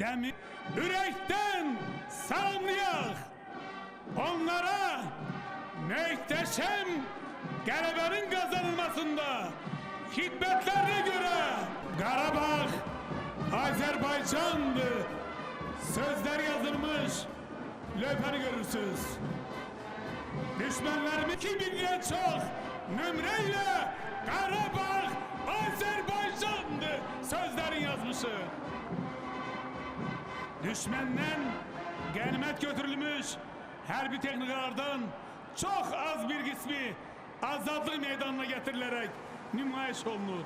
Demir yürekten selamlayak. Onlara muhteşem gelebenin kazanılmasında hikmetlerine göre Karabağ Azerbaycan'dı. Sözler yazılmış. Löperi görürsünüz. Düşmanlarım iki binden çok nümreyle Karabağ Düşmenden ganimet götürülmüş harbi teknikalardan çok az bir kısmı azadlık meydanına getirilerek nümayiş olunur.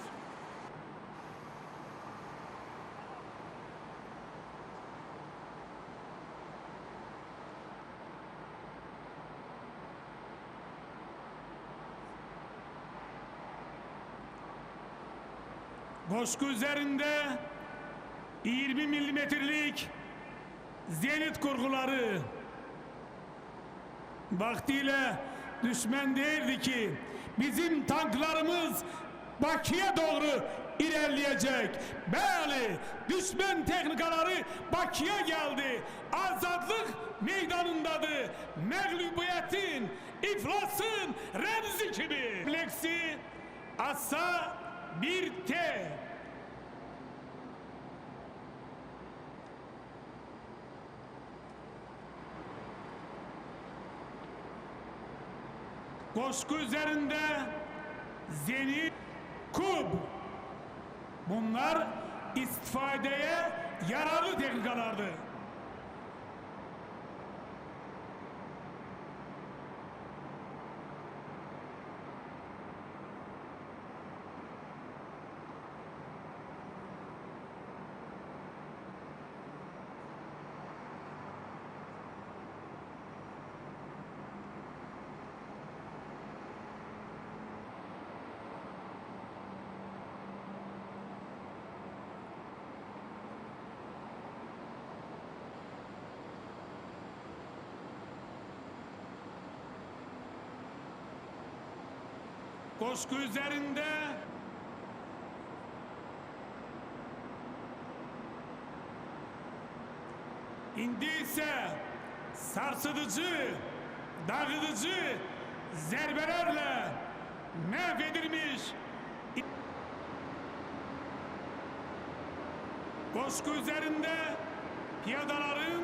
Koşku üzerinde 20 milimetrelik zenit kurguları vaktiyle düşman derdi ki bizim tanklarımız Bakı'ya doğru ilerleyecek. Bəli, düşman texnikaları Bakı'ya geldi. Azadlık meydanındadır. Məğlubiyyətin, iflasın remzi kimi. Fleksi Asa bir T. Koşku üzerinde Zenit, Kub. Bunlar istifadeye yararlı teknikalardı. Koşku üzerinde indi ise sarsıtıcı, dağıtıcı zerbelerle mahvedilmiş Koşku üzerinde piyadaların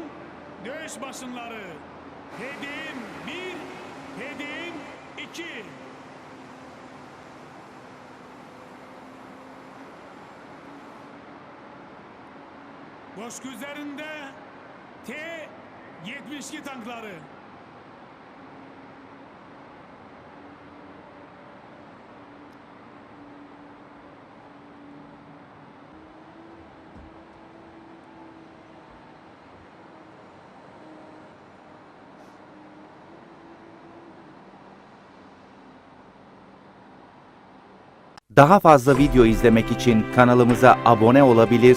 dövüş başınları. Hedin bir, hedin iki. Koşku üzerinde T-72 tankları. Daha fazla video izlemek için kanalımıza abone olabilir,